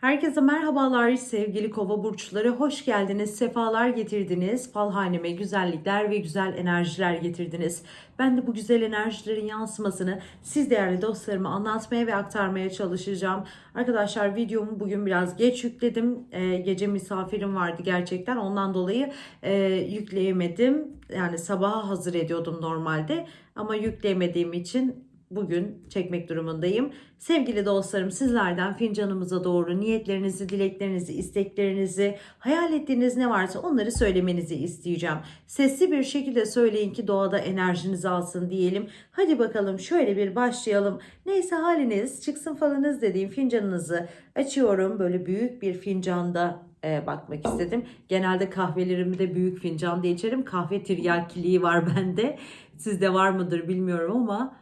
Herkese merhabalar sevgili kova burçları. Hoş geldiniz, sefalar getirdiniz. Falhaneme güzellikler ve güzel enerjiler getirdiniz. Ben de bu güzel enerjilerin yansımasını siz değerli dostlarıma anlatmaya ve aktarmaya çalışacağım. Arkadaşlar videomu bugün biraz geç yükledim. Ee, gece misafirim vardı gerçekten. Ondan dolayı e, yükleyemedim. Yani sabaha hazır ediyordum normalde. Ama yükleyemediğim için bugün çekmek durumundayım. Sevgili dostlarım sizlerden fincanımıza doğru niyetlerinizi, dileklerinizi, isteklerinizi, hayal ettiğiniz ne varsa onları söylemenizi isteyeceğim. Sesli bir şekilde söyleyin ki doğada enerjinizi alsın diyelim. Hadi bakalım şöyle bir başlayalım. Neyse haliniz çıksın falınız dediğim fincanınızı açıyorum. Böyle büyük bir fincanda e, bakmak istedim. Genelde kahvelerimi de büyük fincanda içerim. Kahve tiryakiliği var bende. Sizde var mıdır bilmiyorum ama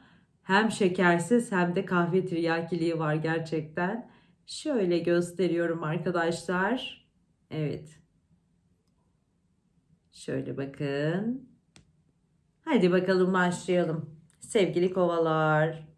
hem şekersiz hem de kahve tiryakiliği var gerçekten. Şöyle gösteriyorum arkadaşlar. Evet. Şöyle bakın. Hadi bakalım başlayalım. Sevgili kovalar.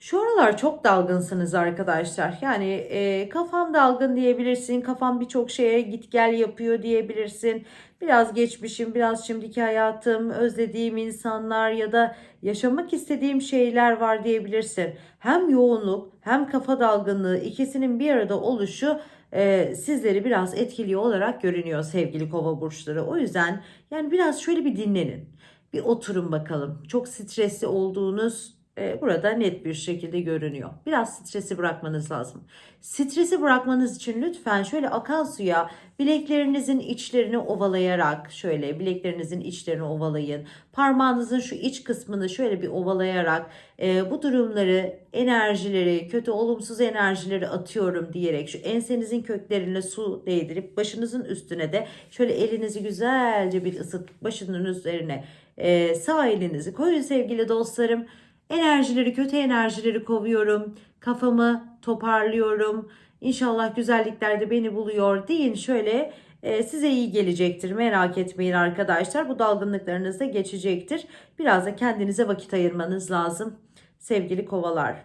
Şu aralar çok dalgınsınız arkadaşlar. Yani e, kafam dalgın diyebilirsin. Kafam birçok şeye git gel yapıyor diyebilirsin. Biraz geçmişim, biraz şimdiki hayatım, özlediğim insanlar ya da yaşamak istediğim şeyler var diyebilirsin. Hem yoğunluk hem kafa dalgınlığı ikisinin bir arada oluşu e, sizleri biraz etkiliyor olarak görünüyor sevgili kova burçları. O yüzden yani biraz şöyle bir dinlenin. Bir oturun bakalım. Çok stresli olduğunuz burada net bir şekilde görünüyor. Biraz stresi bırakmanız lazım. Stresi bırakmanız için lütfen şöyle akan suya bileklerinizin içlerini ovalayarak şöyle bileklerinizin içlerini ovalayın. Parmağınızın şu iç kısmını şöyle bir ovalayarak e, bu durumları, enerjileri, kötü olumsuz enerjileri atıyorum diyerek şu ensenizin köklerine su değdirip başınızın üstüne de şöyle elinizi güzelce bir ısıt başının üzerine e, sağ elinizi koyun sevgili dostlarım. Enerjileri, kötü enerjileri kovuyorum. Kafamı toparlıyorum. İnşallah güzellikler de beni buluyor deyin şöyle e, size iyi gelecektir. Merak etmeyin arkadaşlar. Bu dalgınlıklarınız da geçecektir. Biraz da kendinize vakit ayırmanız lazım sevgili kovalar.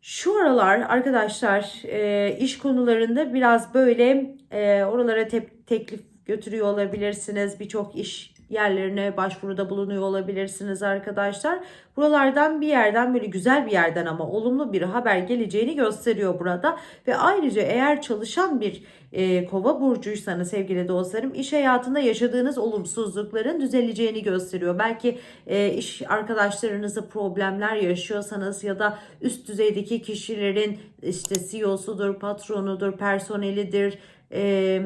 Şu aralar arkadaşlar e, iş konularında biraz böyle e, oralara te- teklif götürüyor olabilirsiniz. Birçok iş yerlerine başvuruda bulunuyor olabilirsiniz arkadaşlar. Buralardan bir yerden böyle güzel bir yerden ama olumlu bir haber geleceğini gösteriyor burada. Ve ayrıca eğer çalışan bir e, kova burcuysanız sevgili dostlarım iş hayatında yaşadığınız olumsuzlukların düzeleceğini gösteriyor. Belki e, iş arkadaşlarınızla problemler yaşıyorsanız ya da üst düzeydeki kişilerin işte CEO'sudur, patronudur, personelidir, ee,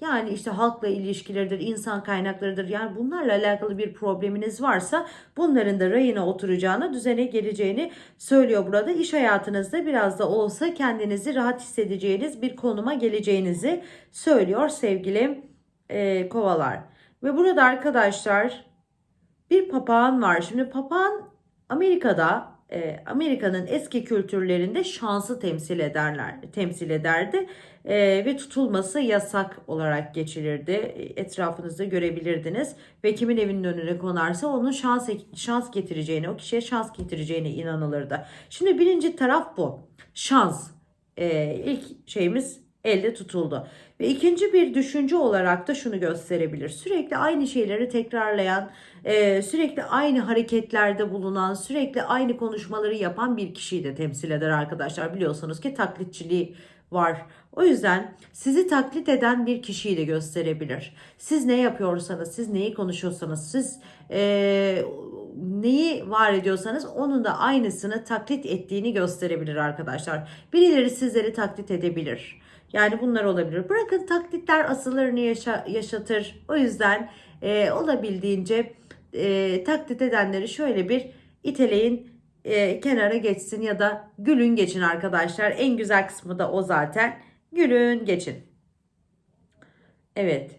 yani işte halkla ilişkileridir, insan kaynaklarıdır. Yani bunlarla alakalı bir probleminiz varsa bunların da rayına oturacağını, düzene geleceğini söylüyor burada. İş hayatınızda biraz da olsa kendinizi rahat hissedeceğiniz bir konuma geleceğinizi söylüyor sevgili e, kovalar. Ve burada arkadaşlar bir papağan var. Şimdi papağan Amerika'da e, Amerika'nın eski kültürlerinde şansı temsil ederler, temsil ederdi e, ve tutulması yasak olarak geçilirdi. Etrafınızda görebilirdiniz ve kimin evinin önüne konarsa onun şans şans getireceğine, o kişiye şans getireceğine inanılırdı. Şimdi birinci taraf bu. Şans. E, ilk şeyimiz elde tutuldu. Ve ikinci bir düşünce olarak da şunu gösterebilir. Sürekli aynı şeyleri tekrarlayan, e, sürekli aynı hareketlerde bulunan, sürekli aynı konuşmaları yapan bir kişiyi de temsil eder arkadaşlar. Biliyorsunuz ki taklitçiliği var. O yüzden sizi taklit eden bir kişiyi de gösterebilir. Siz ne yapıyorsanız, siz neyi konuşuyorsanız, siz e, neyi var ediyorsanız onun da aynısını taklit ettiğini gösterebilir arkadaşlar. Birileri sizleri taklit edebilir. Yani bunlar olabilir. Bırakın taklitler asıllarını yaşa, yaşatır. O yüzden e, olabildiğince e, taklit edenleri şöyle bir iteleyin e, kenara geçsin ya da gülün geçin arkadaşlar. En güzel kısmı da o zaten. Gülün geçin. Evet.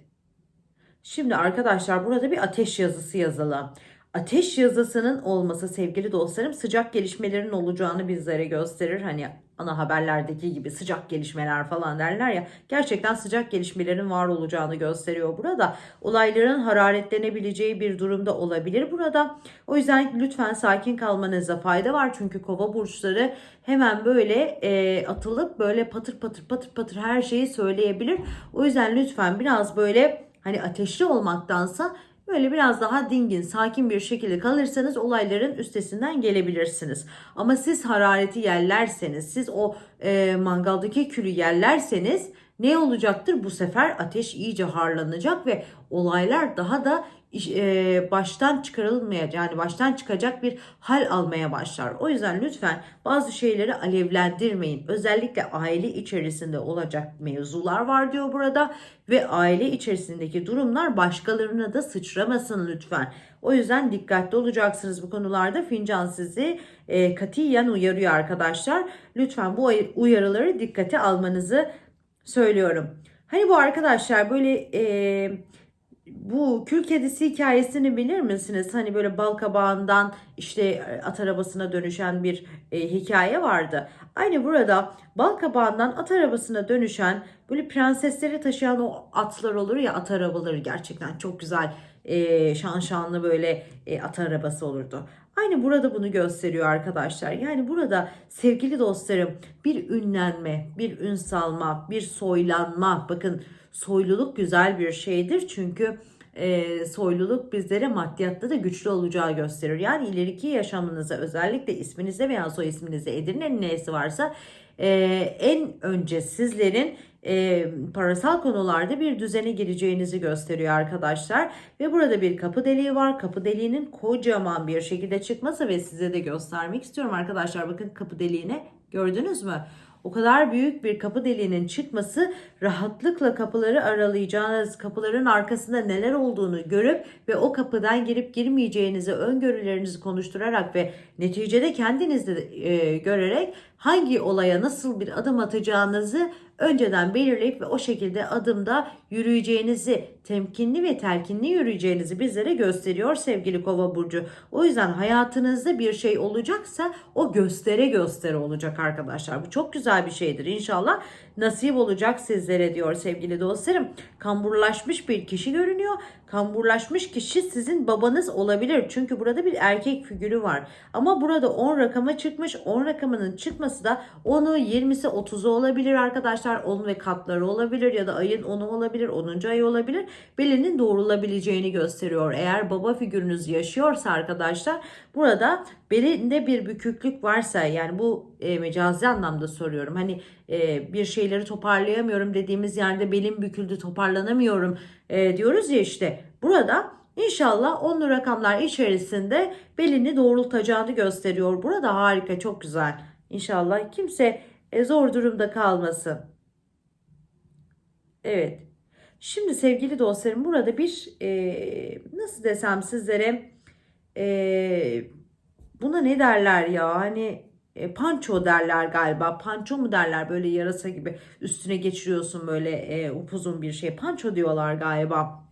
Şimdi arkadaşlar burada bir ateş yazısı yazılı. Ateş yazısının olması sevgili dostlarım sıcak gelişmelerin olacağını bizlere gösterir. Hani ana haberlerdeki gibi sıcak gelişmeler falan derler ya gerçekten sıcak gelişmelerin var olacağını gösteriyor burada. Olayların hararetlenebileceği bir durumda olabilir burada. O yüzden lütfen sakin kalmanızda fayda var. Çünkü kova burçları hemen böyle e, atılıp böyle patır patır patır patır her şeyi söyleyebilir. O yüzden lütfen biraz böyle hani ateşli olmaktansa Böyle biraz daha dingin, sakin bir şekilde kalırsanız olayların üstesinden gelebilirsiniz. Ama siz harareti yerlerseniz, siz o e, mangaldaki külü yerlerseniz ne olacaktır? Bu sefer ateş iyice harlanacak ve olaylar daha da e, baştan çıkarılmayacak yani baştan çıkacak bir hal almaya başlar. O yüzden lütfen bazı şeyleri alevlendirmeyin. Özellikle aile içerisinde olacak mevzular var diyor burada ve aile içerisindeki durumlar başkalarına da sıçramasın lütfen. O yüzden dikkatli olacaksınız bu konularda. Fincan sizi e, katiyen uyarıyor arkadaşlar. Lütfen bu uyarıları dikkate almanızı söylüyorum. Hani bu arkadaşlar böyle e, bu kül kedisi hikayesini bilir misiniz? Hani böyle bal kabağından işte e, at arabasına dönüşen bir e, hikaye vardı. Aynı burada bal kabağından at arabasına dönüşen böyle prensesleri taşıyan o atlar olur ya at arabaları gerçekten çok güzel e, şan şanlı böyle e, at arabası olurdu. Aynı burada bunu gösteriyor arkadaşlar. Yani burada sevgili dostlarım bir ünlenme, bir ün salma, bir soylanma. Bakın soyluluk güzel bir şeydir. Çünkü e, soyluluk bizlere maddiyatta da güçlü olacağı gösterir. Yani ileriki yaşamınıza özellikle isminizde veya soy isminizde Edirne'nin neyesi varsa e, en önce sizlerin e, parasal konularda bir düzene gireceğinizi gösteriyor arkadaşlar. Ve burada bir kapı deliği var. Kapı deliğinin kocaman bir şekilde çıkması ve size de göstermek istiyorum arkadaşlar. Bakın kapı deliğine gördünüz mü? O kadar büyük bir kapı deliğinin çıkması rahatlıkla kapıları aralayacağınız, kapıların arkasında neler olduğunu görüp ve o kapıdan girip girmeyeceğinizi, öngörülerinizi konuşturarak ve neticede kendiniz de e, görerek hangi olaya nasıl bir adım atacağınızı önceden belirleyip ve o şekilde adımda yürüyeceğinizi, temkinli ve telkinli yürüyeceğinizi bizlere gösteriyor sevgili Kova burcu. O yüzden hayatınızda bir şey olacaksa o göstere göstere olacak arkadaşlar. Bu çok güzel bir şeydir inşallah. Nasip olacak sizlere diyor sevgili dostlarım. Kamburlaşmış bir kişi görünüyor. Kamburlaşmış kişi sizin babanız olabilir. Çünkü burada bir erkek figürü var. Ama burada 10 rakama çıkmış. 10 rakamının çıkması da 10'u 20'si 30'u olabilir arkadaşlar. 10 ve katları olabilir ya da ayın 10'u olabilir. 10. ayı olabilir. Belinin doğrulabileceğini gösteriyor. Eğer baba figürünüz yaşıyorsa arkadaşlar burada belinde bir büküklük varsa yani bu e, mecazi anlamda soruyorum. Hani e, bir şeyleri toparlayamıyorum dediğimiz yerde belim büküldü toparlanamıyorum e, diyoruz ya işte. Burada inşallah onlu rakamlar içerisinde belini doğrultacağını gösteriyor. Burada harika çok güzel. İnşallah kimse e, zor durumda kalmasın. Evet. Şimdi sevgili dostlarım burada bir e, nasıl desem sizlere e, buna ne derler ya hani e, panço derler galiba. Panço mu derler böyle yarasa gibi üstüne geçiriyorsun böyle e, upuzun bir şey. Panço diyorlar galiba.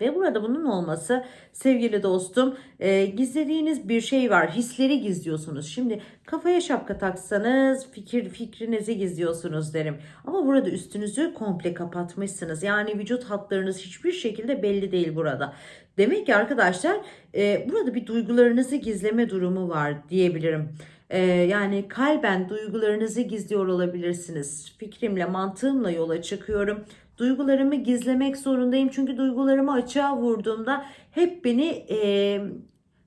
Ve burada bunun olması sevgili dostum e, gizlediğiniz bir şey var. Hisleri gizliyorsunuz. Şimdi kafaya şapka taksanız fikir fikrinizi gizliyorsunuz derim. Ama burada üstünüzü komple kapatmışsınız. Yani vücut hatlarınız hiçbir şekilde belli değil burada. Demek ki arkadaşlar e, burada bir duygularınızı gizleme durumu var diyebilirim. Ee, yani kalben duygularınızı gizliyor olabilirsiniz. Fikrimle, mantığımla yola çıkıyorum. Duygularımı gizlemek zorundayım. Çünkü duygularımı açığa vurduğumda hep beni e,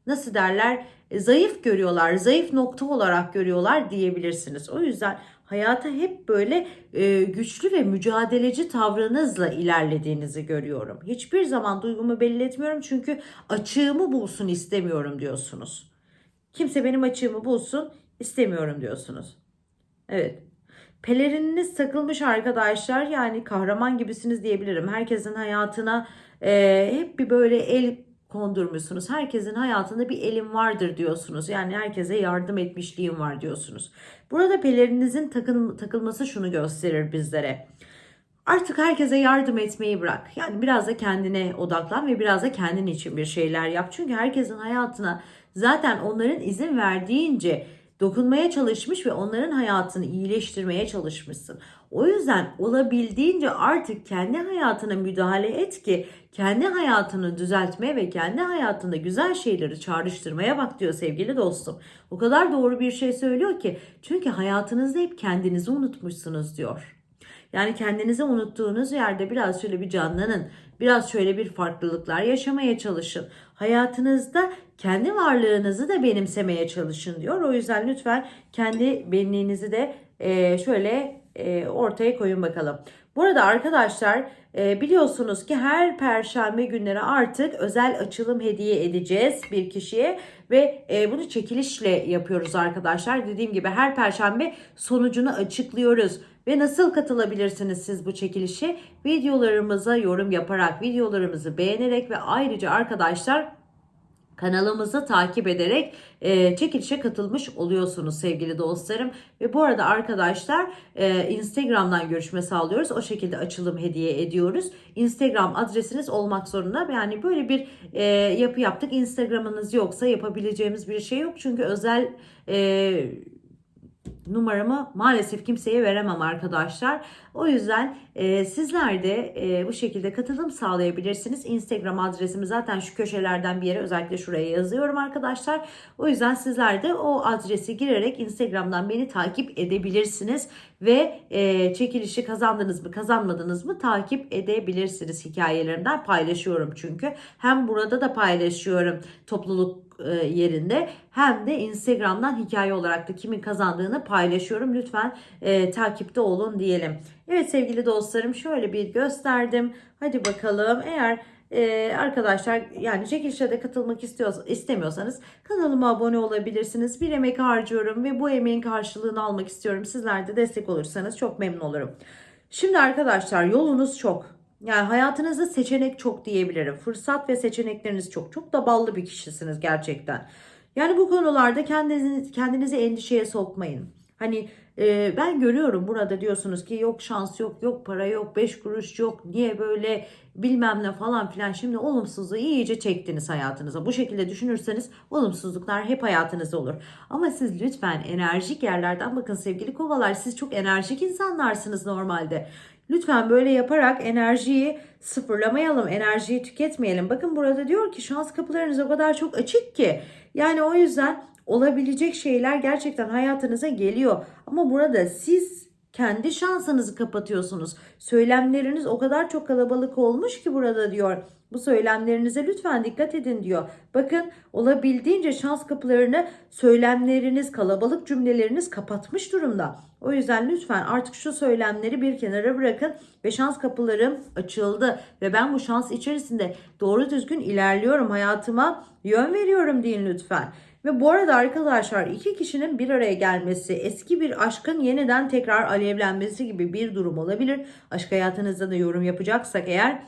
nasıl derler zayıf görüyorlar. Zayıf nokta olarak görüyorlar diyebilirsiniz. O yüzden hayata hep böyle e, güçlü ve mücadeleci tavrınızla ilerlediğinizi görüyorum. Hiçbir zaman duygumu belli etmiyorum çünkü açığımı bulsun istemiyorum diyorsunuz. Kimse benim açığımı bulsun istemiyorum diyorsunuz. Evet. Pelerininiz takılmış arkadaşlar. Yani kahraman gibisiniz diyebilirim. Herkesin hayatına e, hep bir böyle el kondurmuşsunuz. Herkesin hayatında bir elim vardır diyorsunuz. Yani herkese yardım etmişliğim var diyorsunuz. Burada pelerinizin takıl, takılması şunu gösterir bizlere. Artık herkese yardım etmeyi bırak. Yani biraz da kendine odaklan ve biraz da kendin için bir şeyler yap. Çünkü herkesin hayatına zaten onların izin verdiğince dokunmaya çalışmış ve onların hayatını iyileştirmeye çalışmışsın. O yüzden olabildiğince artık kendi hayatına müdahale et ki kendi hayatını düzeltmeye ve kendi hayatında güzel şeyleri çağrıştırmaya bak diyor sevgili dostum. O kadar doğru bir şey söylüyor ki çünkü hayatınızda hep kendinizi unutmuşsunuz diyor. Yani kendinizi unuttuğunuz yerde biraz şöyle bir canlanın. Biraz şöyle bir farklılıklar yaşamaya çalışın. Hayatınızda kendi varlığınızı da benimsemeye çalışın diyor. O yüzden lütfen kendi benliğinizi de e, şöyle e, ortaya koyun bakalım. Burada arkadaşlar e, biliyorsunuz ki her perşembe günleri artık özel açılım hediye edeceğiz bir kişiye ve bunu çekilişle yapıyoruz arkadaşlar. Dediğim gibi her perşembe sonucunu açıklıyoruz. Ve nasıl katılabilirsiniz siz bu çekilişe? Videolarımıza yorum yaparak, videolarımızı beğenerek ve ayrıca arkadaşlar kanalımızı takip ederek e, çekilişe katılmış oluyorsunuz sevgili dostlarım. Ve bu arada arkadaşlar e, Instagram'dan görüşme sağlıyoruz. O şekilde açılım hediye ediyoruz. Instagram adresiniz olmak zorunda. Yani böyle bir e, yapı yaptık. Instagram'ınız yoksa yapabileceğimiz bir şey yok. Çünkü özel e, numaramı maalesef kimseye veremem arkadaşlar. O yüzden e, sizler de e, bu şekilde katılım sağlayabilirsiniz. Instagram adresimi zaten şu köşelerden bir yere özellikle şuraya yazıyorum arkadaşlar. O yüzden sizler de o adresi girerek Instagram'dan beni takip edebilirsiniz ve e, çekilişi kazandınız mı kazanmadınız mı takip edebilirsiniz hikayelerimden paylaşıyorum çünkü. Hem burada da paylaşıyorum topluluk e, yerinde hem de Instagram'dan hikaye olarak da kimin kazandığını paylaşıyorum. Lütfen e, takipte olun diyelim. Evet sevgili dostlarım şöyle bir gösterdim. Hadi bakalım eğer ee, arkadaşlar yani çekilişe de katılmak istiyor, istemiyorsanız kanalıma abone olabilirsiniz. Bir emek harcıyorum ve bu emeğin karşılığını almak istiyorum. Sizler de destek olursanız çok memnun olurum. Şimdi arkadaşlar yolunuz çok. Yani hayatınızda seçenek çok diyebilirim. Fırsat ve seçenekleriniz çok. Çok da ballı bir kişisiniz gerçekten. Yani bu konularda kendinizi, kendinizi endişeye sokmayın. Hani e, ben görüyorum burada diyorsunuz ki yok şans yok, yok para yok, beş kuruş yok, niye böyle bilmem ne falan filan. Şimdi olumsuzluğu iyice çektiniz hayatınıza. Bu şekilde düşünürseniz olumsuzluklar hep hayatınızda olur. Ama siz lütfen enerjik yerlerden bakın sevgili kovalar. Siz çok enerjik insanlarsınız normalde. Lütfen böyle yaparak enerjiyi sıfırlamayalım, enerjiyi tüketmeyelim. Bakın burada diyor ki şans kapılarınız o kadar çok açık ki. Yani o yüzden olabilecek şeyler gerçekten hayatınıza geliyor. Ama burada siz kendi şansınızı kapatıyorsunuz. Söylemleriniz o kadar çok kalabalık olmuş ki burada diyor. Bu söylemlerinize lütfen dikkat edin diyor. Bakın olabildiğince şans kapılarını söylemleriniz, kalabalık cümleleriniz kapatmış durumda. O yüzden lütfen artık şu söylemleri bir kenara bırakın ve şans kapılarım açıldı ve ben bu şans içerisinde doğru düzgün ilerliyorum hayatıma yön veriyorum deyin lütfen. Ve bu arada arkadaşlar iki kişinin bir araya gelmesi, eski bir aşkın yeniden tekrar alevlenmesi gibi bir durum olabilir. Aşk hayatınızda da yorum yapacaksak eğer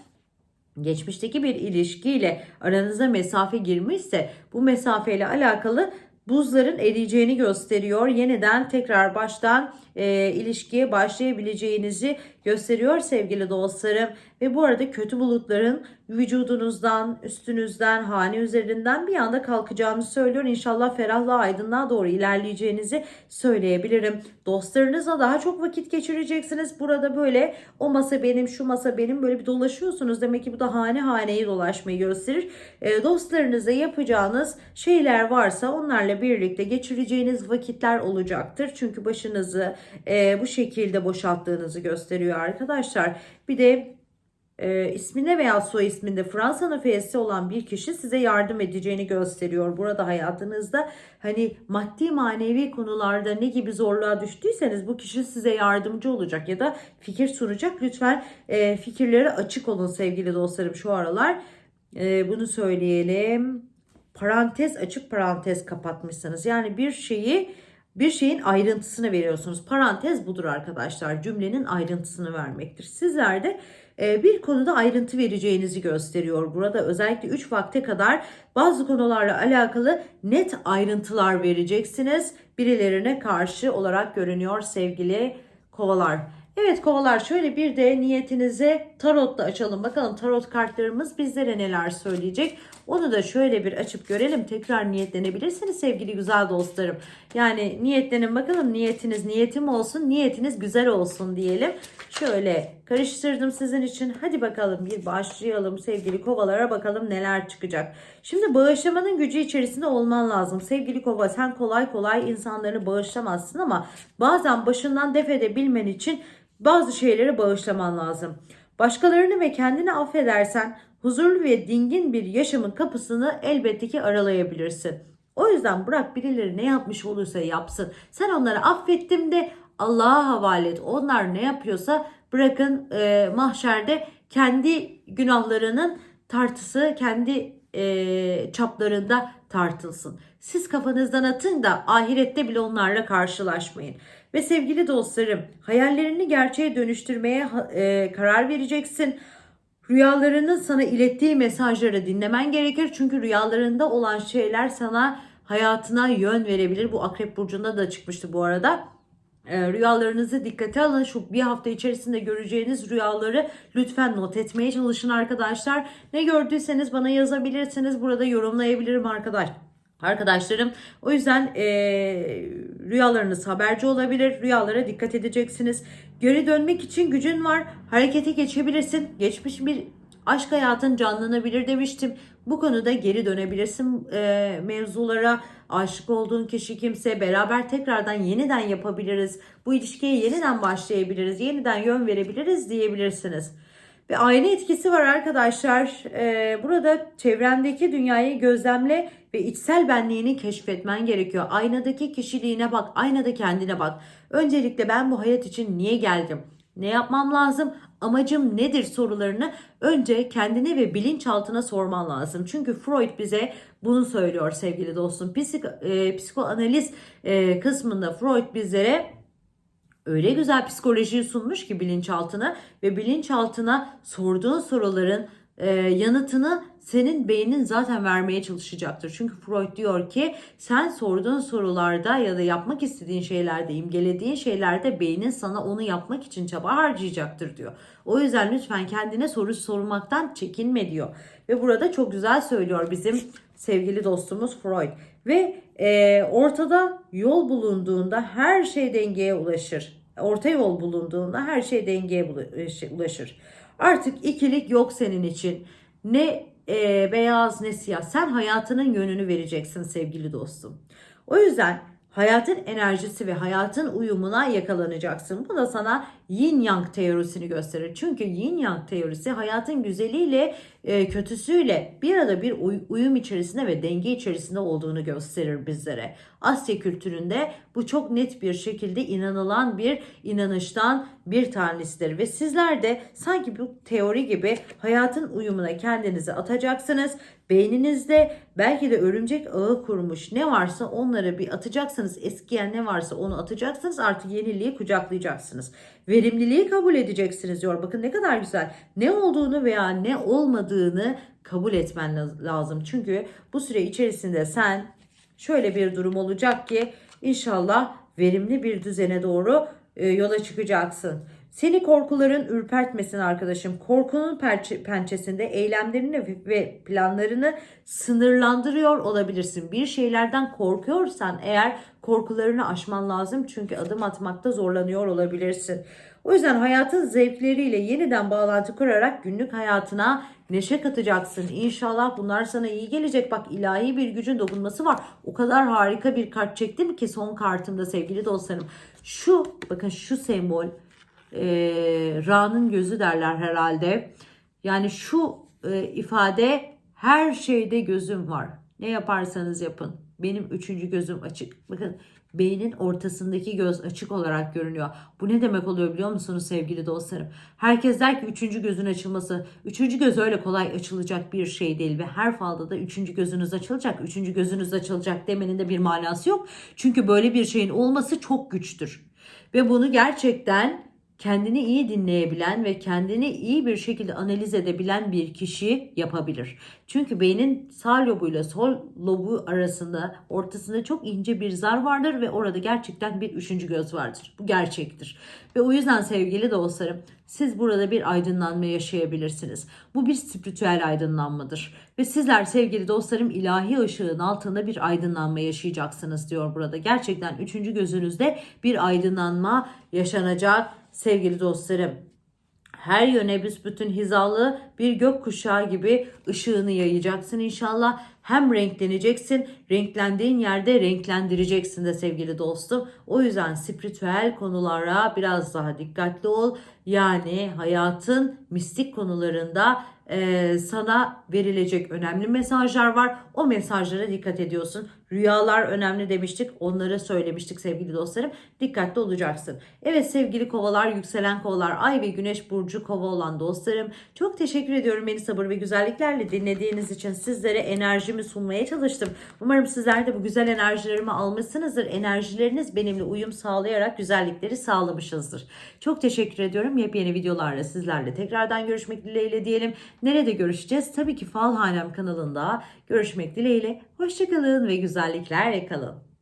geçmişteki bir ilişkiyle aranıza mesafe girmişse bu mesafeyle alakalı buzların eriyeceğini gösteriyor. Yeniden tekrar baştan e, ilişkiye başlayabileceğinizi gösteriyor sevgili dostlarım. Ve bu arada kötü bulutların vücudunuzdan, üstünüzden, hane üzerinden bir anda kalkacağını söylüyor. İnşallah ferahlığa, aydınlığa doğru ilerleyeceğinizi söyleyebilirim. Dostlarınızla daha çok vakit geçireceksiniz. Burada böyle o masa benim, şu masa benim böyle bir dolaşıyorsunuz. Demek ki bu da hane haneyi dolaşmayı gösterir. E, dostlarınızla yapacağınız şeyler varsa onlarla birlikte geçireceğiniz vakitler olacaktır. Çünkü başınızı e, bu şekilde boşalttığınızı gösteriyor arkadaşlar. Bir de e, isminde veya soy isminde Fransa'nın F'si olan bir kişi size yardım edeceğini gösteriyor. Burada hayatınızda hani maddi manevi konularda ne gibi zorluğa düştüyseniz bu kişi size yardımcı olacak ya da fikir sunacak. Lütfen e, fikirleri açık olun sevgili dostlarım şu aralar. E, bunu söyleyelim. Parantez açıp parantez kapatmışsınız. Yani bir şeyi bir şeyin ayrıntısını veriyorsunuz. Parantez budur arkadaşlar. Cümlenin ayrıntısını vermektir. Sizler de e, bir konuda ayrıntı vereceğinizi gösteriyor. Burada özellikle 3 vakte kadar bazı konularla alakalı net ayrıntılar vereceksiniz. Birilerine karşı olarak görünüyor sevgili kovalar. Evet kovalar şöyle bir de niyetinize tarotla açalım. Bakalım tarot kartlarımız bizlere neler söyleyecek. Onu da şöyle bir açıp görelim. Tekrar niyetlenebilirsiniz sevgili güzel dostlarım. Yani niyetlenin bakalım niyetiniz niyetim olsun, niyetiniz güzel olsun diyelim. Şöyle karıştırdım sizin için. Hadi bakalım bir başlayalım sevgili kovalara bakalım neler çıkacak. Şimdi bağışlamanın gücü içerisinde olman lazım. Sevgili kova sen kolay kolay insanları bağışlamazsın ama bazen başından def edebilmen için bazı şeyleri bağışlaman lazım. Başkalarını ve kendini affedersen huzurlu ve dingin bir yaşamın kapısını elbette ki aralayabilirsin. O yüzden bırak birileri ne yapmış olursa yapsın. Sen onları affettim de Allah'a havale et. Onlar ne yapıyorsa bırakın e, mahşerde kendi günahlarının tartısı kendi e, çaplarında tartılsın. Siz kafanızdan atın da ahirette bile onlarla karşılaşmayın. Ve sevgili dostlarım hayallerini gerçeğe dönüştürmeye e, karar vereceksin. Rüyalarının sana ilettiği mesajları dinlemen gerekir. Çünkü rüyalarında olan şeyler sana hayatına yön verebilir. Bu Akrep Burcu'nda da çıkmıştı bu arada. E, rüyalarınızı dikkate alın. Şu bir hafta içerisinde göreceğiniz rüyaları lütfen not etmeye çalışın arkadaşlar. Ne gördüyseniz bana yazabilirsiniz. Burada yorumlayabilirim arkadaş. Arkadaşlarım o yüzden e, rüyalarınız haberci olabilir. Rüyalara dikkat edeceksiniz. Geri dönmek için gücün var. Harekete geçebilirsin. Geçmiş bir aşk hayatın canlanabilir demiştim. Bu konuda geri dönebilirsin e, mevzulara. Aşık olduğun kişi kimse beraber tekrardan yeniden yapabiliriz. Bu ilişkiye yeniden başlayabiliriz. Yeniden yön verebiliriz diyebilirsiniz. Ve aile etkisi var arkadaşlar. Ee, burada çevrendeki dünyayı gözlemle ve içsel benliğini keşfetmen gerekiyor. Aynadaki kişiliğine bak, aynada kendine bak. Öncelikle ben bu hayat için niye geldim? Ne yapmam lazım? Amacım nedir sorularını önce kendine ve bilinçaltına sorman lazım. Çünkü Freud bize bunu söylüyor sevgili dostum. Psiko, e, psikoanaliz e, kısmında Freud bizlere öyle güzel psikolojiyi sunmuş ki bilinçaltına ve bilinçaltına sorduğun soruların e, yanıtını senin beynin zaten vermeye çalışacaktır. Çünkü Freud diyor ki sen sorduğun sorularda ya da yapmak istediğin şeylerde, imgelediğin şeylerde beynin sana onu yapmak için çaba harcayacaktır diyor. O yüzden lütfen kendine soru sormaktan çekinme diyor. Ve burada çok güzel söylüyor bizim sevgili dostumuz Freud. Ve e, ortada yol bulunduğunda her şey dengeye ulaşır. Orta yol bulunduğunda her şey dengeye ulaşır. Artık ikilik yok senin için. Ne e, beyaz ne siyah. Sen hayatının yönünü vereceksin sevgili dostum. O yüzden hayatın enerjisi ve hayatın uyumuna yakalanacaksın. Bu da sana yin yang teorisini gösterir. Çünkü yin yang teorisi hayatın güzeliyle e, kötüsüyle bir arada bir uyum içerisinde ve denge içerisinde olduğunu gösterir bizlere. Asya kültüründe bu çok net bir şekilde inanılan bir inanıştan bir tanesidir ve sizler de sanki bu teori gibi hayatın uyumuna kendinizi atacaksınız. Beyninizde belki de örümcek ağı kurmuş ne varsa onları bir atacaksınız. Eskiyen ne varsa onu atacaksınız. Artık yeniliği kucaklayacaksınız. Verimliliği kabul edeceksiniz diyor. Bakın ne kadar güzel. Ne olduğunu veya ne olmadığını kabul etmen lazım. Çünkü bu süre içerisinde sen şöyle bir durum olacak ki inşallah verimli bir düzene doğru e, yola çıkacaksın. Seni korkuların ürpertmesin arkadaşım. Korkunun pençesinde eylemlerini ve planlarını sınırlandırıyor olabilirsin. Bir şeylerden korkuyorsan eğer korkularını aşman lazım. Çünkü adım atmakta zorlanıyor olabilirsin. O yüzden hayatın zevkleriyle yeniden bağlantı kurarak günlük hayatına neşe katacaksın. İnşallah bunlar sana iyi gelecek. Bak ilahi bir gücün dokunması var. O kadar harika bir kart çektim ki son kartımda sevgili dostlarım. Şu bakın şu sembol e, Ra'nın gözü derler herhalde. Yani şu e, ifade her şeyde gözüm var. Ne yaparsanız yapın. Benim üçüncü gözüm açık. Bakın beynin ortasındaki göz açık olarak görünüyor. Bu ne demek oluyor biliyor musunuz sevgili dostlarım? Herkes der ki üçüncü gözün açılması. Üçüncü göz öyle kolay açılacak bir şey değil ve her falda da üçüncü gözünüz açılacak. Üçüncü gözünüz açılacak demenin de bir manası yok. Çünkü böyle bir şeyin olması çok güçtür. Ve bunu gerçekten kendini iyi dinleyebilen ve kendini iyi bir şekilde analiz edebilen bir kişi yapabilir. Çünkü beynin sağ lobuyla sol lobu arasında ortasında çok ince bir zar vardır ve orada gerçekten bir üçüncü göz vardır. Bu gerçektir. Ve o yüzden sevgili dostlarım siz burada bir aydınlanma yaşayabilirsiniz. Bu bir spiritüel aydınlanmadır. Ve sizler sevgili dostlarım ilahi ışığın altında bir aydınlanma yaşayacaksınız diyor burada. Gerçekten üçüncü gözünüzde bir aydınlanma yaşanacak sevgili dostlarım. Her yöne büsbütün hizalı bir gökkuşağı gibi ışığını yayacaksın inşallah. Hem renkleneceksin, renklendiğin yerde renklendireceksin de sevgili dostum. O yüzden spiritüel konulara biraz daha dikkatli ol. Yani hayatın mistik konularında e, sana verilecek önemli mesajlar var. O mesajlara dikkat ediyorsun. Rüyalar önemli demiştik. Onları söylemiştik sevgili dostlarım. Dikkatli olacaksın. Evet sevgili kovalar, yükselen kovalar, ay ve güneş burcu kova olan dostlarım. Çok teşekkür ediyorum beni sabır ve güzelliklerle dinlediğiniz için. Sizlere enerjimi sunmaya çalıştım. Umarım sizler de bu güzel enerjilerimi almışsınızdır. Enerjileriniz benimle uyum sağlayarak güzellikleri sağlamışızdır. Çok teşekkür ediyorum. Yepyeni videolarla sizlerle tekrardan görüşmek dileğiyle diyelim. Nerede görüşeceğiz? Tabii ki Falhanem kanalında görüşmek dileğiyle. Hoşçakalın ve güzelliklerle kalın.